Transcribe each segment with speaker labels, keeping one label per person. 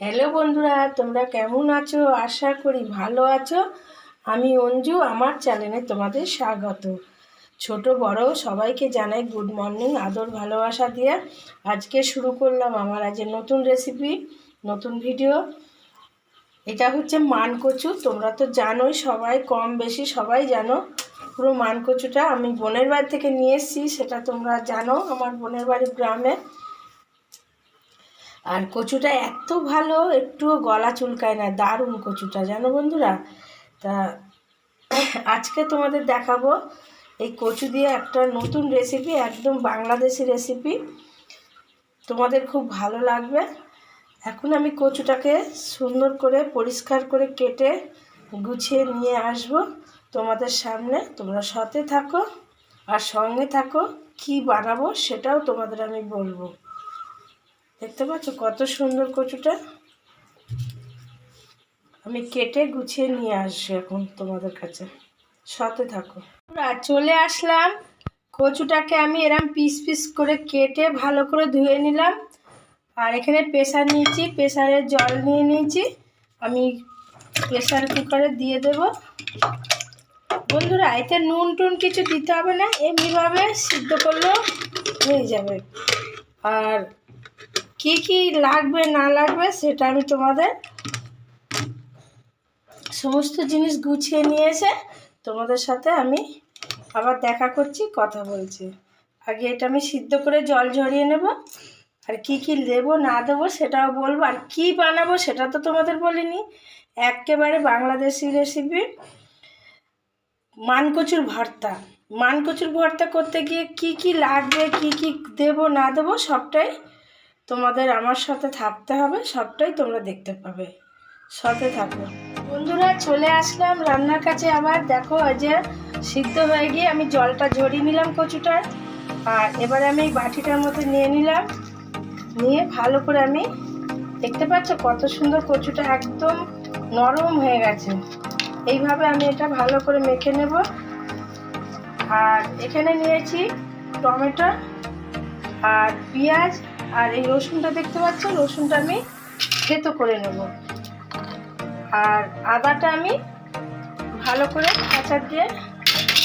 Speaker 1: Hello বন্ধুরা, তোমরা কেমন আছো? আশা করি ভালো আছো। আমি অঞ্জু, আমার চ্যানেলে তোমাদের স্বাগত। ছোট, বড় সবাইকে জানাই গুড মর্নিং, আদর, ভালোবাসা দিয়ে। আজকে শুরু করলাম আমার আজকে নতুন রেসিপি নতুন ভিডিও এটা হচ্ছে মান কচু তোমরা তো জানোই, সবাই কম বেশি সবাই জানো। পুরো মান কচুটা আমি বোনের বাড়ি থেকে নিয়ে এসেছি, সেটা তোমরা জানো, আমার বোনের বাড়ি গ্রামে। আর কচুটা এত ভালো, একটুও গলা চুলকায় না, দারুণ কচুটা, জানো বন্ধুরা? তা আজকে তোমাদের দেখাবো এই কচু দিয়ে একটা নতুন রেসিপি একদম বাংলাদেশি রেসিপি তোমাদের খুব ভালো লাগবে। এখন আমি কচুটাকে সুন্দর করে, পরিষ্কার করে কেটে গুছিয়ে নিয়ে আসব তোমাদের সামনে। তোমরা সাথে থাকো আর সঙ্গে থাকো, কি বানাবো সেটাও তোমাদের আমি বলব। দেখতে পাচ্ছ কত সুন্দর কচুটা? আমি কেটে গুছিয়ে নিয়ে আসছি এখন তোমাদের কাছে। সাথে থাকো। আর চলে আসলাম। কচুটাকে আমি এরম পিস পিস করে কেটে ভালো করে ধুয়ে নিলাম। আর এখানে প্রেশার নিয়েছি প্রেসারে জল নিয়ে নিয়েছি। আমি প্রেশার কুকারে দিয়ে দেব। বন্ধুরা, এতে নুন টুন কিছু দিতে হবে না। এমনিভাবে সিদ্ধ করলেও হয়ে যাবে। আর কি কি লাগবে, না লাগবে সেটা আমি তোমাদের সমস্ত জিনিস গুছিয়ে নিয়ে এসে তোমাদের সাথে আমি আবার দেখা করছি, কথা বলছি। আগে এটা আমি সিদ্ধ করে জল ঝরিয়ে নেব। আর কি কি দেবো, না দেবো সেটাও বলব। আর কি বানাবো সেটা তো তোমাদের বলিনি। একেবারে বাংলাদেশি রেসিপি মানকচুর ভর্তা। মানকচুর ভর্তা করতে গিয়ে কি কি লাগবে, কি কি দেবো, না দেবো সবটাই তোমাদের আমার সাথে থাকতে হবে, সবটাই তোমরা দেখতে পাবে। সাথে থাকো। বন্ধুরা, চলে আসলাম রান্নার কাছে আবার। দেখো যে সিদ্ধ হয়ে গিয়ে আমি জলটা ঝরিয়ে নিলাম কচুটার আর এবারে আমি বাটিটার মধ্যে নিয়ে নিলাম। নিয়ে ভালো করে আমি দেখতে পাচ্ছ কত সুন্দর কচুটা একদম নরম হয়ে গেছে। এইভাবে আমি এটা ভালো করে মেখে নেব। আর এখানে নিয়েছি টমেটো আর পেঁয়াজ আর এই রসুনটা দেখতে পাচ্ছ রসুনটা আমি থেতো করে নেব। আর আদাটা আমি ভালো করে কাঁচা দিয়ে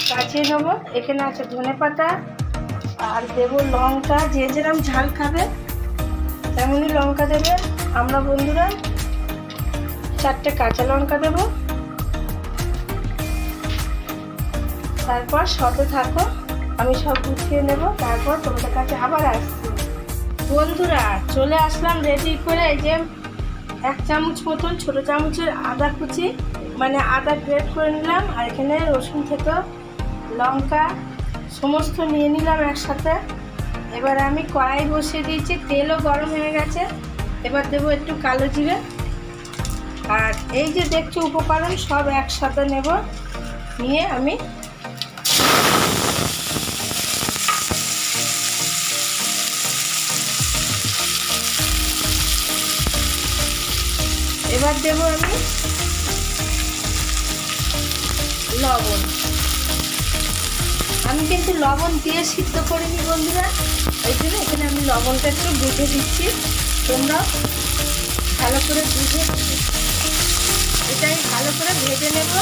Speaker 1: কাচিয়ে নেব। এখানে আছে ধনে পাতা আর দেব লঙ্কা। যে যেরকম ঝাল খাবে, তেমনই লঙ্কা দেবে। আমরা বন্ধুরা চারটে কাঁচা লঙ্কা দেব। তারপর সতে থাকো, আমি সব গুছিয়ে নেব। তারপর তোমাদের কাছে আবার আসছি। বন্ধুরা, চলে আসলাম রেডি করে এই যে এক চামচ মতন ছোটো চামচের আদা কুচি মানে আদা গ্রেড করে নিলাম আর এখানে রসুন থেকে লঙ্কা, সমস্ত নিয়ে নিলাম একসাথে। এবার আমি কড়াই বসিয়ে দিয়েছি, তেলও গরম হয়ে গেছে। এবার দেবো একটু কালো জিরে। আর এই যে দেখছ উপকরণ সব একসাথে নেব। নিয়ে আমি এবার দেব আমি লবণ। আমি কিন্তু লবণ দিয়ে সিদ্ধ করিনি বন্ধুরা। ওই জন্য এখানে আমি লবণটা একটু বুঝে দিচ্ছি। তোমরা ভালো করে বুঝে এটাই ভালো করে ভেজে নেব।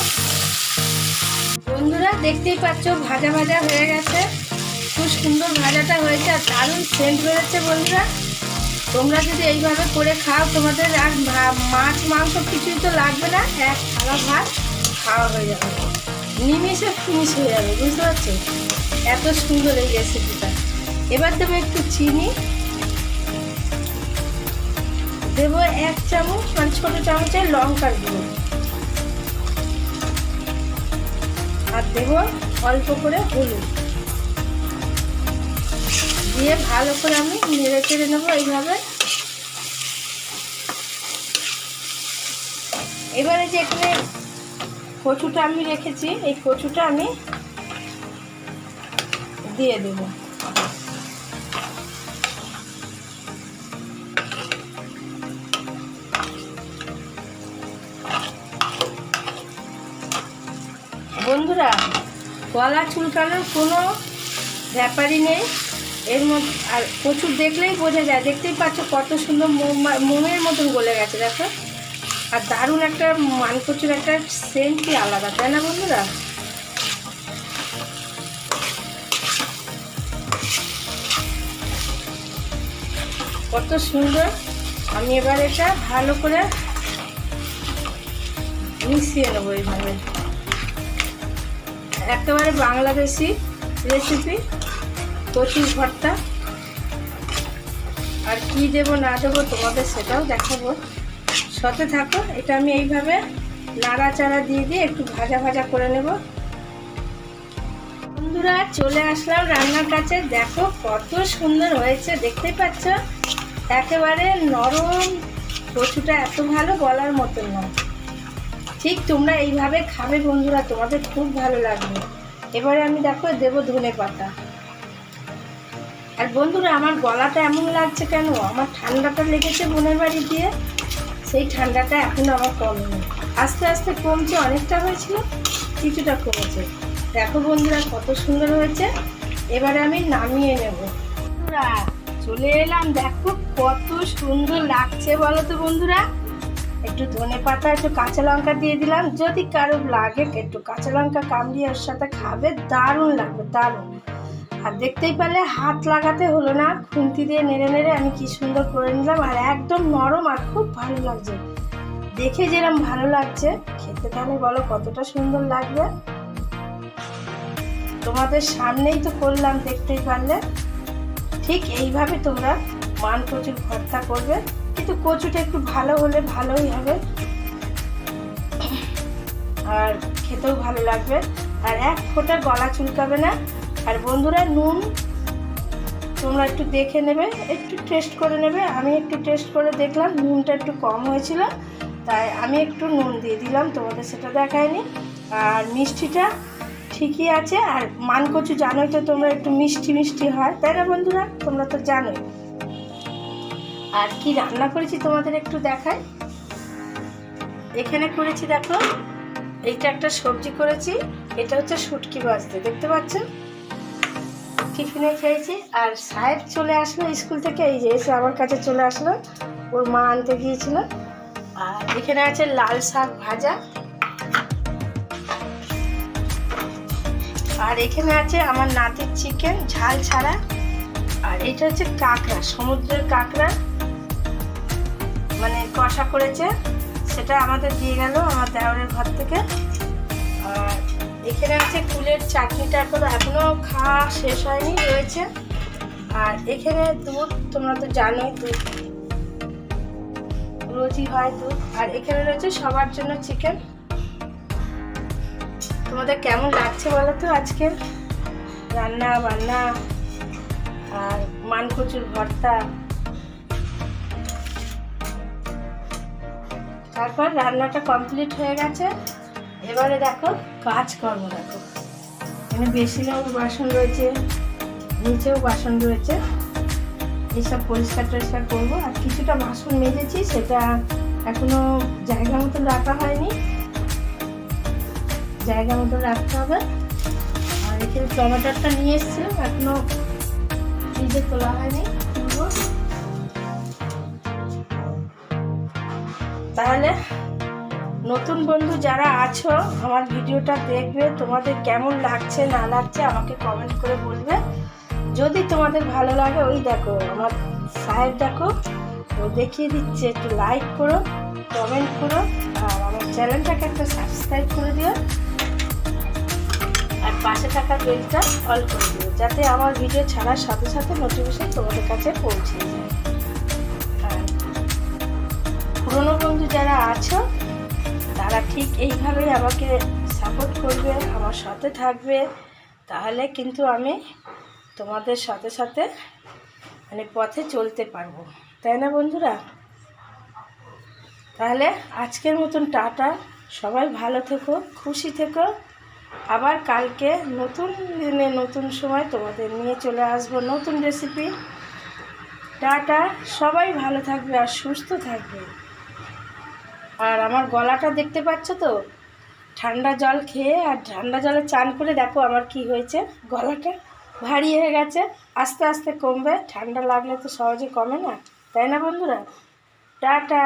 Speaker 1: বন্ধুরা, দেখতেই পাচ্ছ ভাজা ভাজা হয়ে গেছে। খুব সুন্দর ভাজাটা হয়েছে আর দারুণ সেন্ট বেরোচ্ছে বন্ধুরা। তোমরা যদি এইভাবে করে খাও, তোমাদের আর মাছ, মাংস কিছুই তো লাগবে না। এক থালা ভাত, খাওয়া হয়ে যাবে। নিমিষে ফিনিশ হয়ে যাবে, বুঝতে পারছ? এত সুন্দর এই রেসিপিটা এবার দেবো একটু চিনি। দেবো এক চামচ মানে ছোটো চামচের লঙ্কার গুঁড়ো। আর দেবো অল্প করে হলুদ। দিয়ে ভালো করে আমি নেড়ে চেড়ে নেব এইভাবে। এবারে যে এখানে কচুটা আমি রেখেছি, এই কচুটা আমি দিয়ে দেব। বন্ধুরা, কলা চুলকানোর কোনো ব্যাপারই নেই। এর মধ্যে আর প্রচুর দেখলেই বোঝা যায়। দেখতেই পাচ্ছ কত সুন্দর মোম- মোমের মতন গলে গেছে, দেখো। আর দারুণ একটা মান কচুর একটা সেন্টই আলাদা, তাই না বন্ধুরা? কত সুন্দর। আমি এবার এটা ভালো করে মিশিয়ে নেব এইভাবে। একেবারে বাংলাদেশি রেসিপি কচুর ভর্তা। আর কি দেবো, না দেবো, তোমাদের সেটাও দেখাবো। সাথে থাকো, এটা আমি এইভাবে নাড়াচাড়া দিয়ে দিয়ে একটু ভাজা ভাজা করে নেব। বন্ধুরা, চলে আসলাম রান্নার কাছে। দেখো কত সুন্দর হয়েছে দেখতেই পাচ্ছ? একেবারে নরম। কচুটা এত ভালো বলার মতন নয়। ঠিক তোমরা এইভাবে খাবে বন্ধুরা, তোমাদের খুব ভালো লাগবে। এবারে আমি দেখো, দেবো ধনে পাতা। আর বন্ধুরা, আমার গলাটা এমন লাগছে কেন? আমার ঠান্ডাটা লেগেছে বোনের বাড়ি দিয়ে সেই ঠান্ডাটা এখন আমার কমেনি। আস্তে আস্তে কমছে, অনেকটা হয়েছিল, কিছুটা কমেছে। দেখো বন্ধুরা, কত সুন্দর হয়েছে। এবারে আমি নামিয়ে নেব। বন্ধুরা, চলে এলাম। দেখো কত সুন্দর লাগছে, বলো তো বন্ধুরা। একটু ধনে পাতা, একটু কাঁচা লঙ্কা দিয়ে দিলাম। যদি কারও লাগে, একটু কাঁচা লঙ্কা কামড়িয়ে ওর সাথে খাবে, দারুণ লাগবে, দারুণ। আর দেখতেই পারলে হাত লাগাতে হলো না, খুন্তি দিয়ে নেড়ে নেড়ে আমি কি সুন্দর করে নিলাম আর একদম নরম আর খুব ভালো লাগছে। দেখে যেরকম ভালো লাগছে, খেতে তাহলে বলো কতটা সুন্দর লাগবে। তোমাদের সামনেই তো করলাম দেখতেই পারলে। ঠিক এইভাবে তোমরা মান কচুর ভর্তা করবে, কিন্তু কচুটা একটু ভালো হলে ভালোই হবে। আর খেতেও ভালো লাগবে। আর এক ফোঁটা গলা চুলকাবে না আর বন্ধুরা, নুন তোমরা একটু দেখে নেবে, একটু টেস্ট করে নেবে। আমি একটু টেস্ট করে দেখলাম, নুনটা একটু কম হয়েছিল, তাই আমি একটু নুন দিয়ে দিলাম, তোমাদের সেটা দেখায়নি। আর মিষ্টিটা ঠিকই আছে, আর মানকচু জানোই তো তোমরা একটু মিষ্টি মিষ্টি হয়, তাই না বন্ধুরা? তোমরা তো জানোই। আর কি রান্না করেছি তোমাদের একটু দেখাই। এখানে করেছি দেখো, এইটা একটা সবজি করেছি, এটা হচ্ছে শুটকি ভাজতে, দেখতে পাচ্ছেন টিফিনে খেয়েছি আর সাহেব চলে আসলো স্কুল থেকে, এই যে এসে আমার কাছে চলে আসলো। ওর মা আনতে গিয়েছিল। আর এখানে আছে লাল শাক ভাজা। আর এখানে আছে আমার নাতির চিকেন, ঝাল ছাড়া। আর এটা হচ্ছে কাঁকড়া, সমুদ্রের কাঁকড়া। মানে কষা করেছে। সেটা আমাদের দিয়ে গেল আমার দেওরের ঘর থেকে। এখানে আছে কুলের চাটনিটা এখনও এখনও খাওয়া শেষ হয়নি, রয়েছে। আর এখানে দুধ, তোমরা তো জানোই দুধ। রোজই হয় দুধ। আর এখানে রয়েছে সবার জন্য চিকেন। তোমাদের কেমন লাগছে বলো তো আজকে? রান্না, বান্না, আর মানকচুর ভর্তা। তারপর রান্নাটা কমপ্লিট হয়ে গেছে। এবারে দেখো কাজ করব দেখো। এখানে বেসিনেও বাসন রয়েছে, নিচেও বাসন রয়েছে। এইসব পরিষ্কার টরিষ্কার করব। আর কিছুটা বাসন মেজেছি, সেটা এখনও জায়গা মতো রাখা হয়নি। জায়গা মতো রাখতে হবে। আর এখানে টমেটোটা নিয়ে এসেছিলাম, এখনও নিজে তোলা হয়নি। তাহলে নতুন বন্ধু যারা আছো, আমার ভিডিওটা দেখবে, তোমাদের কেমন লাগছে, না লাগছে, আমাকে কমেন্ট করে বলবে। যদি তোমাদের ভালো লাগে, ওই দেখো, আমার সাহেব দেখো, ও দেখিয়ে দিচ্ছে, একটু লাইক করো কমেন্ট করো, আর আমার চ্যানেলটাকে একটা সাবস্ক্রাইব করে দিও। আর পাশে থাকা বেলটা অল করে দিও, যাতে আমার ভিডিও ছাড়ার সাথে সাথে নোটিফিকেশন তোমাদের কাছে পৌঁছে যায়। পুরনো বন্ধু যারা আছো তারা ঠিক এইভাবেই আমাকে সাপোর্ট করবে, আমার সাথে থাকবে। তাহলে কিন্তু আমি তোমাদের সাথে সাথে মানে পথে চলতে পারব। তাই না বন্ধুরা? তাহলে আজকের মতন টাটা। সবাই ভালো থেকো, খুশি থেকো। আবার কালকে নতুন দিনে নতুন সময় তোমাদের নিয়ে চলে আসব নতুন রেসিপি টাটা। সবাই ভালো থাকবে আর সুস্থ থাকবে। আর আমার গলাটা দেখতে পাচ্ছ তো? ঠান্ডা জল খেয়ে আর ঠান্ডা জলে চান করে দেখো আমার কি হয়েছে। গলাটা ভারী হয়ে গেছে, আস্তে আস্তে কমবে। ঠান্ডা লাগলে তো সহজে কমে না। তাই না বন্ধুরা? টাটা।